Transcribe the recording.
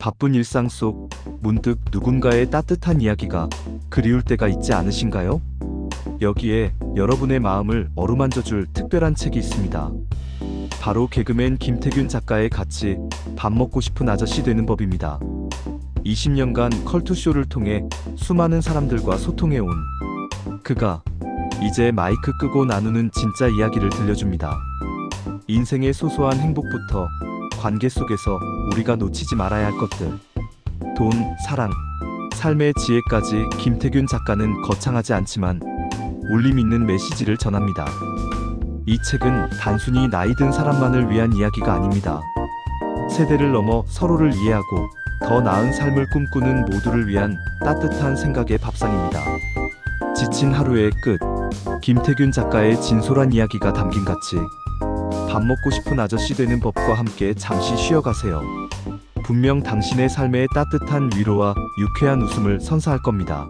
바쁜 일상 속 문득 누군가의 따뜻한 이야기가 그리울 때가 있지 않으신가요? 여기에 여러분의 마음을 어루만져 줄 특별한 책이 있습니다. 바로 개그맨 김태균 작가의 같이 밥 먹고 싶은 아저씨 되는 법입니다. 20년간 컬투쇼를 통해 수많은 사람들과 소통해온 그가 이제 마이크 끄고 나누는 진짜 이야기를 들려줍니다. 인생의 소소한 행복부터 관계 속에서 우리가 놓치지 말아야 할 것들. 돈, 사랑, 삶의 지혜까지 김태균 작가는 거창하지 않지만 울림 있는 메시지를 전합니다. 이 책은 단순히 나이 든 사람만을 위한 이야기가 아닙니다. 세대를 넘어 서로를 이해하고 더 나은 삶을 꿈꾸는 모두를 위한 따뜻한 생각의 밥상입니다. 지친 하루의 끝. 김태균 작가의 진솔한 이야기가 담긴 가치. 밥 먹고 싶은 아저씨 되는 법과 함께 잠시 쉬어가세요. 분명 당신의 삶에 따뜻한 위로와 유쾌한 웃음을 선사할 겁니다.